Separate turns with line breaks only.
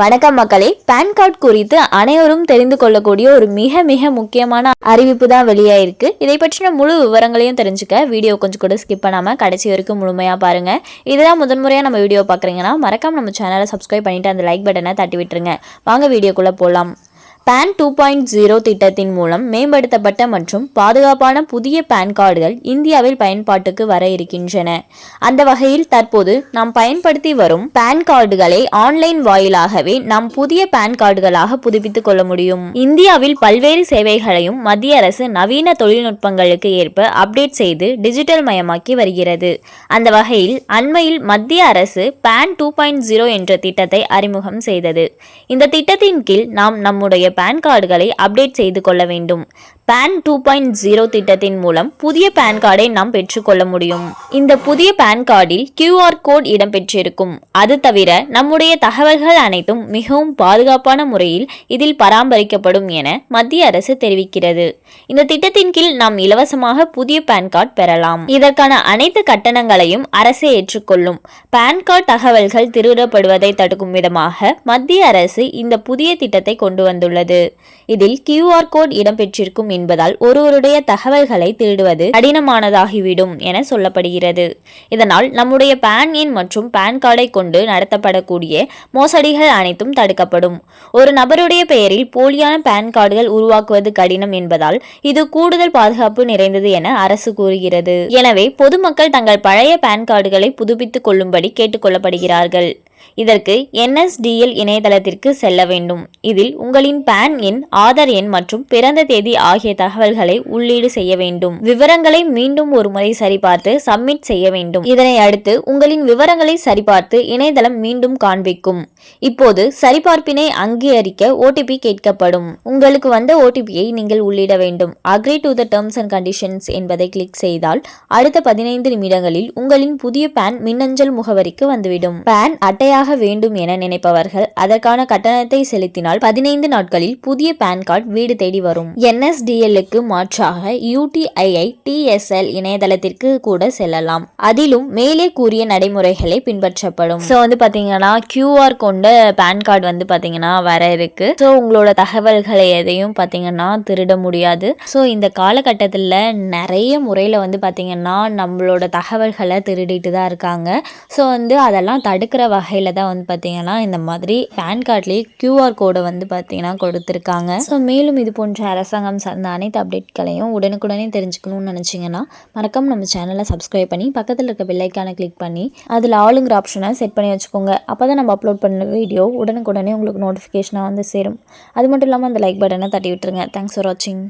வணக்கம் மக்களே. Pan card குறித்து அனைவரும் தெரிந்து கொள்ளக்கூடிய ஒரு மிக மிக முக்கியமான அறிவிப்பு தான் வெளியாயிருக்கு. இதை பற்றின முழு விவரங்களையும் தெரிஞ்சுக்க வீடியோ கொஞ்சம் கூட ஸ்கிப் பண்ணாமல் கடைசி வரைக்கும் முழுமையாக பாருங்க. இதுதான் முதன்முறையாக நம்ம வீடியோ பார்க்குறீங்கன்னா மறக்காம நம்ம சேனலை சப்ஸ்கிரைப் பண்ணிட்டு அந்த லைக் பட்டனை தட்டி விட்டுருங்க. வாங்க வீடியோக்குள்ளே போகலாம் பேன் டூ பாயிண்ட் ஜீரோ திட்டத்தின் மூலம் மேம்படுத்தப்பட்ட மற்றும் பாதுகாப்பான புதிய பேன் கார்டுகள் இந்தியாவில் பயன்பாட்டுக்கு வர இருக்கின்றன. அந்த வகையில் தற்போது நாம் பயன்படுத்தி வரும் பேன் கார்டுகளை ஆன்லைன் வாயிலாகவே நாம் புதிய பேன் கார்டுகளாக புதுப்பித்துக் கொள்ள முடியும். இந்தியாவில் பல்வேறு சேவைகளையும் மத்திய அரசு நவீன தொழில்நுட்பங்களுக்கு ஏற்ப அப்டேட் செய்து டிஜிட்டல் மயமாக்கி வருகிறது. அந்த வகையில் அண்மையில் மத்திய அரசு பேன் டூ பாயிண்ட் ஜீரோ என்ற திட்டத்தை அறிமுகம் செய்தது. இந்த திட்டத்தின் கீழ் நாம் நம்முடைய பேன் கார்டுகளை அப்டேட் செய்து கொள்ள வேண்டும். பேன் டூ பாயிண்ட் ஜீரோ திட்டத்தின் மூலம் புதிய பேன் கார்டை நாம் பெற்றுக்கொள்ள முடியும். இந்த புதிய பேன் கார்டில் கியூஆர் கோட் இடம்பெற்றிருக்கும். அது தவிர நம்முடைய தகவல்கள் அனைத்தும் மிகவும் பாதுகாப்பான முறையில் இதில் பராமரிக்கப்படும் என மத்திய அரசு தெரிவிக்கிறது. இந்த திட்டத்தின் கீழ் நாம் இலவசமாக புதிய பேன் கார்டு பெறலாம். இதற்கான அனைத்து கட்டணங்களையும் அரசே ஏற்றுக்கொள்ளும். பேன் கார்டு தகவல்கள் திருடப்படுவதை தடுக்கும் விதமாக மத்திய அரசு இந்த புதிய திட்டத்தை கொண்டு வந்துள்ளது. இதில் கியூஆர் கோட் இடம்பெற்றிருக்கும் என்பதால் ஒருவருடைய தகவல்களை திருடுவது கடினமானதாகிவிடும் என சொல்லப்படுகிறது. இதனால் நம்முடைய பேன் எண் மற்றும் பேன் கார்டை கொண்டு நடத்தப்படக்கூடிய மோசடிகள் அனைத்தும் தடுக்கப்படும். ஒரு நபருடைய பெயரில் போலியான பேன் கார்டுகள் உருவாக்குவது கடினம் என்பதால் இது கூடுதல் பாதுகாப்பு நிறைந்தது என அரசு கூறுகிறது. எனவே பொதுமக்கள் தங்கள் பழைய பேன் கார்டுகளை புதுப்பித்துக் கொள்ளும்படி கேட்டுக்கொள்ளப்படுகிறார்கள் இதற்கு என்எஸ்டிஎல் இணையதளத்திற்கு செல்ல வேண்டும். இதில் உங்களின் பேன் எண் ஆதார் எண் மற்றும் பிறந்த தேதி ஆகிய தகவல்களை உள்ளீடு செய்ய வேண்டும். விவரங்களை மீண்டும் ஒரு முறை சரிபார்த்து சப்மிட் செய்ய வேண்டும். இதனை அடுத்து உங்களின் விவரங்களை சரிபார்த்து இணையதளம் மீண்டும் காண்பிக்கும். இப்போது சரிபார்ப்பினை அங்கீகரிக்க ஓடிபி கேட்கப்படும். உங்களுக்கு வந்த ஓடிபியை நீங்கள் உள்ளிட வேண்டும். Agree to the terms and conditions என்பதை கிளிக் செய்தால் அடுத்த பதினைந்து நிமிடங்களில் உங்களின் புதிய பேன் மின்னஞ்சல் முகவரிக்கு வந்துவிடும். பேன் அட்டை அட்டையாக வேண்டும் என நினைப்பவர்கள் அதற்கான கட்டணத்தை செலுத்தினால் பதினைந்து நாட்களில் புதிய பேன் கார்டு வீடு தேடி வரும். என்எஸ்டிஎல்லுக்கு மாற்றாக யூடிஐஐ டிஎஸ்எல் இணையதளத்திற்கு கூட செல்லலாம். அதிலும் மேலே கூறிய நடைமுறைகளை பின்பற்றப்படும். ஸோ வந்து பார்த்தீங்கன்னா கியூஆர் கொண்ட பேன் கார்டு வந்து பார்த்தீங்கன்னா வர இருக்கு. ஸோ உங்களோட தகவல்களை எதையும் பார்த்தீங்கன்னா திருட முடியாது. ஸோ இந்த காலகட்டத்தில் நிறைய முறையில் வந்து பார்த்தீங்கன்னா நம்மளோட தகவல்களை திருடிட்டு தான் இருக்காங்க. ஸோ வந்து அதெல்லாம் தடுக்கிற வகையில் தான் வந்து பார்த்தீங்கன்னா இந்த மாதிரி பேன் கார்ட்லேயே கியூஆர் கோடை வந்து பார்த்தீங்கன்னா கொடுத்துருக்காங்க. ஸோ மேலும் இது போன்ற அரசாங்கம் சார்ந்த அனைத்து அப்டேட்களையும் உடனுக்குடனே தெரிஞ்சுக்கணும்னு நினச்சிங்கன்னா மறக்காம நம்ம சேனலை சப்ஸ்கிரைப் பண்ணி பக்கத்தில் இருக்க பெல்லைக்கான கிளிக் பண்ணி அதில் ஆளுங்கிற ஆப்ஷனை செட் பண்ணி வச்சுக்கோங்க. அப்போ தான் நம்ம அப்லோட் பண்ண வீடியோ உடனுக்குடனே உங்களுக்கு நோட்டிஃபிகேஷனாக வந்து சேரும். அது மட்டும் இல்லாமல் அந்த லைக் பட்டனை தட்டி விட்டுருங்க. தேங்க்ஸ் ஃபார் வாட்சிங்